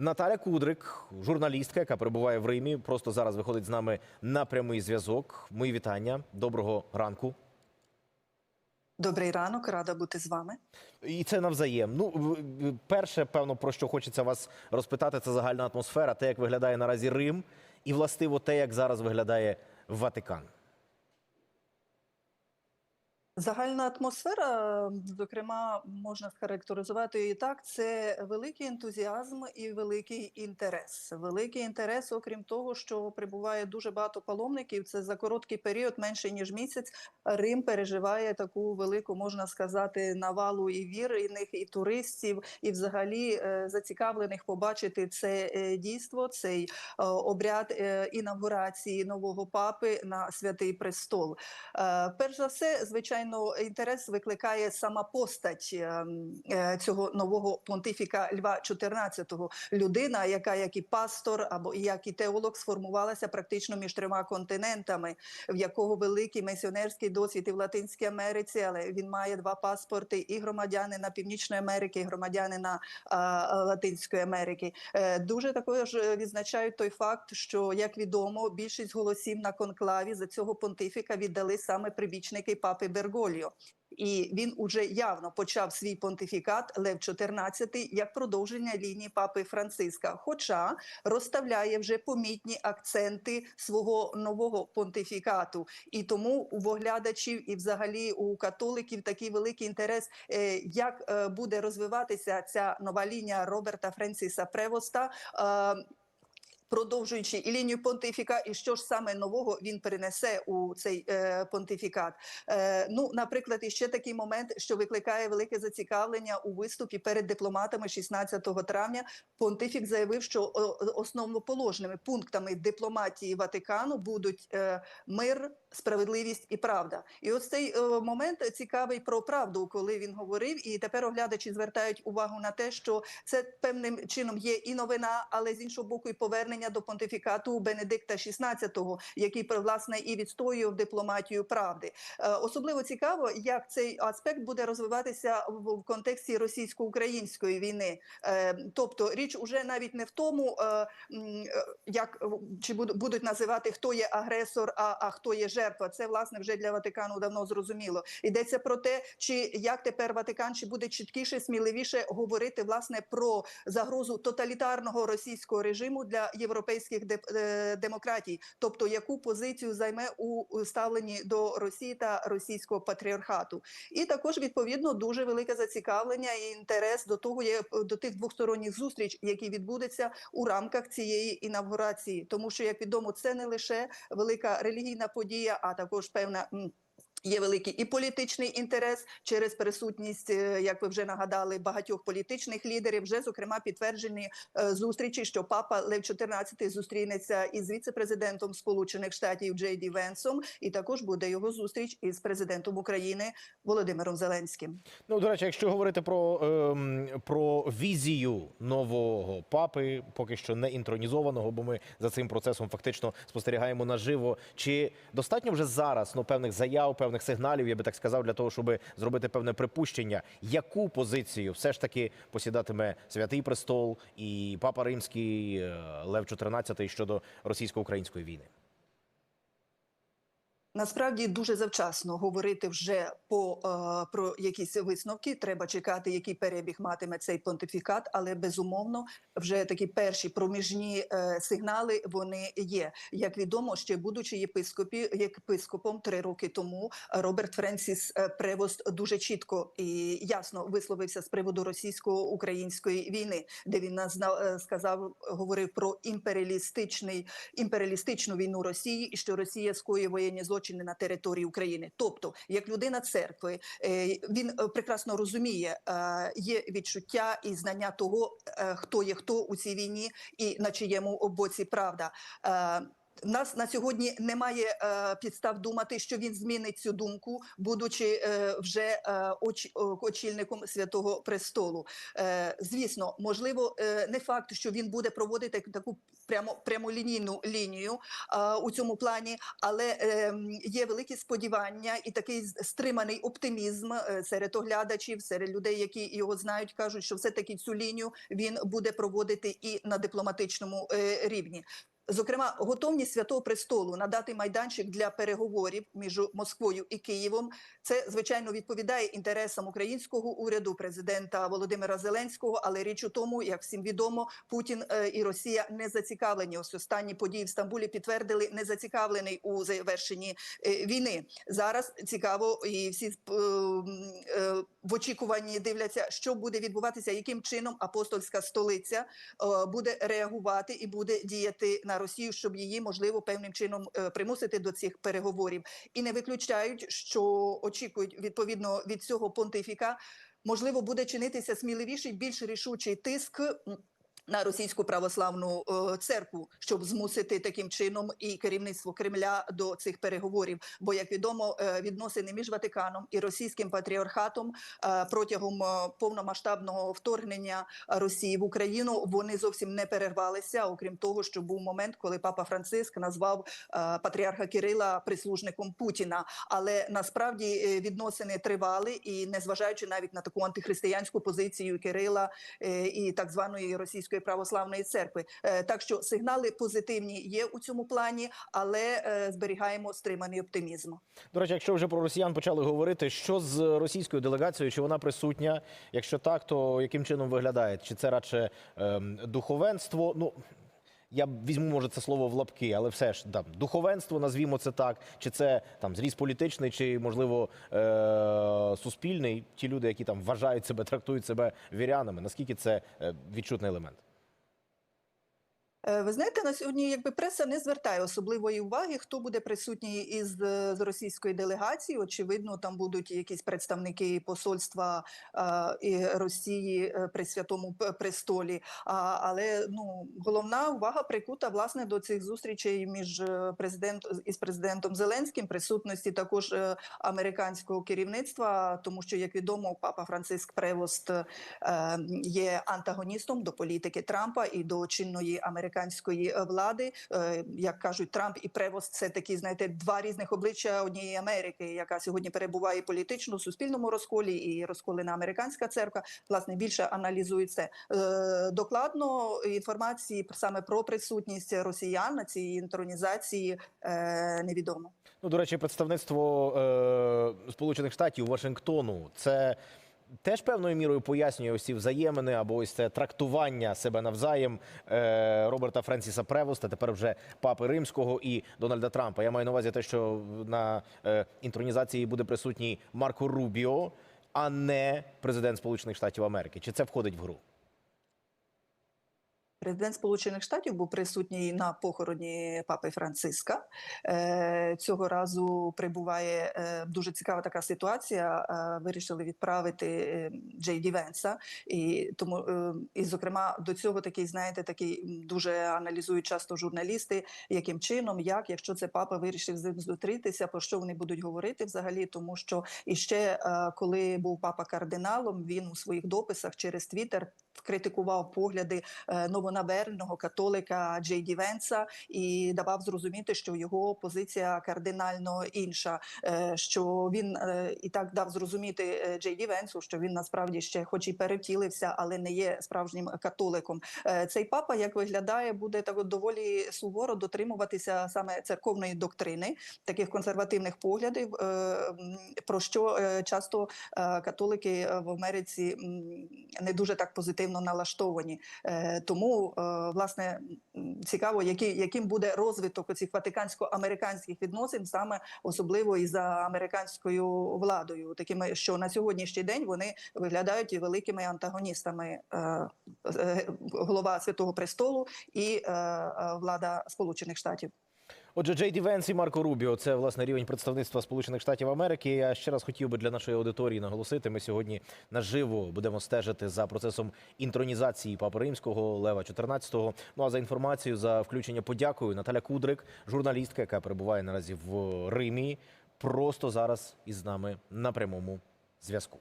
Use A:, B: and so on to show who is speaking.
A: Наталя Кудрик, журналістка, яка перебуває в Римі, просто зараз виходить з нами на прямий зв'язок. Мої вітання. Доброго ранку.
B: Добрий ранок, рада бути з вами.
A: І це навзаєм. Ну, перше, певно, про що хочеться вас розпитати, це загальна атмосфера, те, як виглядає наразі Рим, і властиво те, як зараз виглядає Ватикан.
B: Загальна атмосфера, зокрема, можна схарактеризувати її так: це великий ентузіазм і великий інтерес. Великий інтерес, окрім того, що прибуває дуже багато паломників. Це за короткий період, менше ніж місяць. Рим переживає таку велику, можна сказати, навалу і вірних, і туристів, і взагалі е, зацікавлених побачити це е, дійство, цей е, обряд інавгурації нового папи на святий престол. Перш за все, звичайно, інтерес викликає сама постать е, е, цього нового понтифіка Льва XIV. Людина, яка як і пастор або як і теолог сформувалася практично між трьома континентами, в якого великий місіонерський досвід і в Латинській Америці, але він має два паспорти: і громадянина Північної Америки, і громадянина Латинської Америки. Е, Дуже також е, відзначають той факт, що як відомо, більшість голосів на конклаві за цього понтифіка віддали саме прибічники папи Берголіо. І він уже явно почав свій понтифікат Лев XIV як продовження лінії папи Франциска, хоча розставляє вже помітні акценти свого нового понтифікату. І тому у оглядачів і взагалі у католиків такий великий інтерес, е, як е, буде розвиватися ця нова лінія Роберта Френсіса Превоста. Продовжуючи і лінію понтифіка, і що ж саме нового він принесе у цей е, понтифікат. Е, ну, наприклад, іще такий момент, що викликає велике зацікавлення у виступі перед дипломатами 16 травня. Понтифік заявив, що основоположними пунктами дипломатії Ватикану будуть е, мир, справедливість і правда. І ось цей е, момент цікавий про правду, коли він говорив. І тепер оглядачі звертають увагу на те, що це певним чином є і новина, але з іншого боку, і повернення до понтифікату Бенедикта XVI, який власне і відстоював дипломатію правди. Е, Особливо цікаво, як цей аспект буде розвиватися в контексті російсько-української війни. Е, Тобто річ уже навіть не в тому, е, як чи буду- будуть називати хто є агресор, а, а хто є жертва. Це власне вже для Ватикану давно зрозуміло. Йдеться про те, чи як тепер Ватикан чи буде чіткіше, сміливіше говорити власне про загрозу тоталітарного російського режиму для європейських деп- е, демократій, тобто яку позицію займе у ставленні до Росії та російського патріархату, і також відповідно дуже велике зацікавлення і інтерес до того до тих двосторонніх зустріч, які відбудуться у рамках цієї інавгурації, тому що як відомо, це не лише велика релігійна подія, а також певна. Є великий і політичний інтерес через присутність, е, як ви вже нагадали, багатьох політичних лідерів. Вже зокрема підтверджені е, зустрічі, що папа Лев XIV зустрінеться із віце-президентом Сполучених Штатів Джей Ді Венсом, і також буде його зустріч із президентом України Володимиром Зеленським.
A: Ну, до речі, якщо говорити про, ем, про візію нового папи, поки що не інтронізованого, бо ми за цим процесом фактично спостерігаємо наживо. Чи достатньо вже зараз ну, певних заяв, певних сигналів, я би так сказав, для того, щоб зробити певне припущення, яку позицію все ж таки посідатиме Святий Престол і Папа Римський е, Лев XIV щодо російсько-української війни?
B: Насправді дуже завчасно говорити вже по е, про якісь висновки. Треба чекати, який перебіг матиме цей понтифікат, але безумовно вже такі перші проміжні е, сигнали вони є. Як відомо, ще будучи єпископі, єпископом три роки тому, Роберт Френсіс е, Превост дуже чітко і ясно висловився з приводу російсько-української війни, де він е, сказав, говорив про імперіалістичний імперіалістичну війну Росії, і що Росія скоює воєнні злочини на території України. Тобто, як людина церкви, е, він е, прекрасно розуміє, е, є відчуття і знання того, хто є хто у цій війні, і на чиєму боці правда. Нас на сьогодні немає е, підстав думати, що він змінить цю думку, будучи е, вже е, оч, очільником святого престолу. Е, звісно, можливо, е, не факт, що він буде проводити таку прямо прямолінійну лінію е, у цьому плані, але е, є великі сподівання і такий стриманий оптимізм е, серед оглядачів, серед людей, які його знають, кажуть, що все таки цю лінію він буде проводити і на дипломатичному е, рівні. Зокрема, готовність святого престолу надати майданчик для переговорів між Москвою і Києвом. Це звичайно відповідає інтересам українського уряду, президента Володимира Зеленського. Але річ у тому, як всім відомо, Путін е, і Росія не зацікавлені. Ось останні події в Стамбулі підтвердили не зацікавлений у завершенні е, війни. Зараз цікаво, і всі е, в очікуванні дивляться, що буде відбуватися, яким чином апостольська столиця буде реагувати і буде діяти на Росію, щоб її можливо певним чином е, примусити до цих переговорів, і не виключають, що очікують відповідно від цього понтифіка. Можливо, буде чинитися сміливіший, більш рішучий тиск. На російську православну е, церкву, щоб змусити таким чином і керівництво Кремля до цих переговорів. Бо, як відомо, е, відносини між Ватиканом і російським патріархатом е, протягом повномасштабного вторгнення Росії в Україну вони зовсім не перервалися. Окрім того, що був момент, коли папа Франциск назвав патріарха Кирила прислужником Путіна. Але насправді відносини тривали, і незважаючи навіть на таку антихристиянську позицію Кирила і так званої російської православної церкви. Е, Так що сигнали позитивні є у цьому плані, але е, зберігаємо стриманий оптимізм.
A: До речі, якщо вже про росіян почали говорити, що з російською делегацією, чи вона присутня? Якщо так, то яким чином виглядає? Чи це радше ем, духовенство? Ну я візьму, може, це слово в лапки, але все ж там духовенство, назвімо це так, чи це там зріз політичний, чи можливо е- суспільний? Ті люди, які там вважають себе, трактують себе вірянами. Наскільки це е, відчутний елемент?
B: Е, Ви знаєте, на сьогодні якби преса не звертає особливої уваги, хто буде присутній із е, з російської делегації. Очевидно, там будуть якісь представники посольства е, і Росії е, при святому престолі. А, але ну головна увага прикута власне до цих зустрічей між е, президент із президентом Зеленським, присутності також американського керівництва, тому що як відомо, папа Франциск Превост е, є антагоністом до політики Трампа і до чинної американської е, влади. Е, Як кажуть, Трамп і Превост це такі, знаєте, два різних обличчя однієї Америки, яка сьогодні перебуває політично в суспільному розколі і розколена американська церква. Власне більше аналізують це Е, докладно інформації саме про присутність росіян на цій інтронізації невідомо.
A: Ну, до речі, представництво е, Сполучених Штатів Вашингтону це теж певною мірою пояснює ці взаємини або ось це трактування себе навзаєм е, Роберта Френсіса Превоста, тепер вже папи Римського і Дональда Трампа. Я маю на увазі те, що на е, інтронізації буде присутній Марко Рубіо, а не президент Сполучених Штатів Америки. Чи це входить в гру?
B: Президент Сполучених Штатів був присутній на похороні папи Франциска. Е, Цього разу прибуває е, дуже цікава така ситуація. Е, Вирішили відправити е, Джей Ді Венса, і тому е, і зокрема до цього такий, знаєте, такий дуже аналізують часто журналісти, яким чином, як, якщо це папа вирішив з ним зустрітися, про що вони будуть говорити взагалі, тому що іще е, коли був папа кардиналом, він у своїх дописах через Твіттер критикував погляди е, новонаверненого католика Джей Ді Венса і давав зрозуміти, що його позиція кардинально інша. е, Що він е, і так дав зрозуміти е, Джей Ді Венсу, що він насправді ще, хоч і перевтілився, але не є справжнім католиком. Цей папа, як виглядає, буде так доволі суворо дотримуватися саме церковної доктрини, таких консервативних поглядів, про що часто католики в Америці не дуже так позитивно налаштовані. Е, Тому е, власне цікаво, який, яким буде розвиток цих ватикансько-американських відносин, саме особливо і за американською владою, такими, що на сьогоднішній день вони виглядають великими антагоністами е, е, голова Святого Престолу і влада Сполучених Штатів.
A: Отже, Джей Ді Венс і Марко Рубіо це власне рівень представництва Сполучених Штатів Америки. Я ще раз хотів би для нашої аудиторії наголосити. Ми сьогодні наживо будемо стежити за процесом інтронізації Папи Римського Лева 14-го. Ну а за інформацію за включення подякую Наталя Кудрик, журналістка, яка перебуває наразі в Римі, просто зараз із нами на прямому зв'язку.